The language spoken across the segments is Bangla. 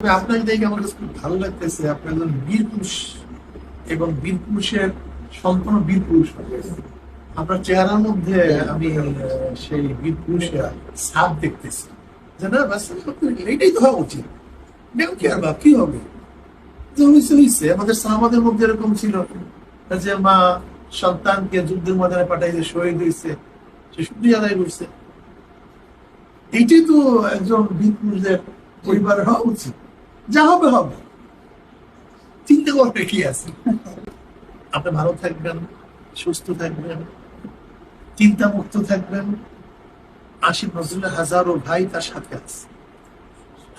আপনাকে দেখে আমার কাছে খুব ভালো লাগতেছে আপনি একজন বীর পুরুষ এবং বীর পুরুষের সম্পূর্ণ বীর পুরুষ আপনার চেহারার মধ্যে আমি সেই বীর পুরুষের দেখতেছি। তো হওয়া উচিত। কি আর বা কি হবে? হয়েছে হয়েছে আমাদের মধ্যে এরকম ছিল যে মা সন্তানকে যুদ্ধের ময়দানে পাঠাইছে শহীদ হয়েছে সে শুক্রিয়া আদায় করছে। এইটাই তো একজন বীর পুরুষদের পরিবারের হওয়া উচিত। যা হবে হবে। চিন্তা করবে কি আছে? আপনি ভালো থাকবেন সুস্থ থাকবেন চিন্তা মুক্ত থাকবেন। আশিফ নজরুলের হাজারো ভাই তার সাথে আছে।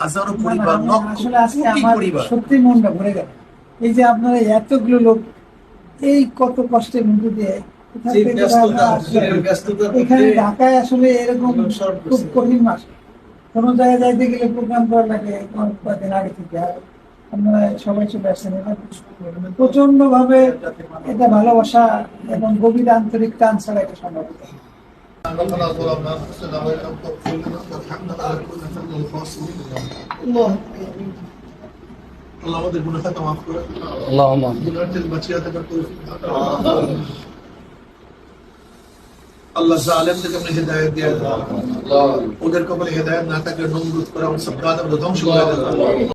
হাজারো পরিবার লক্ষ কোটি পরিবার। সত্যি মনটা ভরে গেল। এই যে আপনারা এতগুলো লোক এই কত কষ্টের মধ্যে দিয়ে এখানে ঢাকায় আসলে এরকম খুব কঠিন মাস। কোনো জায়গায় যাইতে গেলে প্রোগ্রাম করা লাগে কয়েকদিন আগে থেকে আর আমরা সবাই চলে আসছেন এটা প্রচণ্ড ভাবে এটা ভালোবাসা এবং গভীর আন্তরিক টান ছাড়া এটা সম্ভব আল্লাহ আমাদের গুণাটা মাফ করে আল্লাহ গুণার বাঁচিয়ে থাকার আল্লাহ জালেমদেরকে আপনি হেদায়ত দিয়ে দেন। ওদের কপালে হেদায়ত না থাকলে নমরুদ করে আমার সব কাজ ধ্বংস করে দেন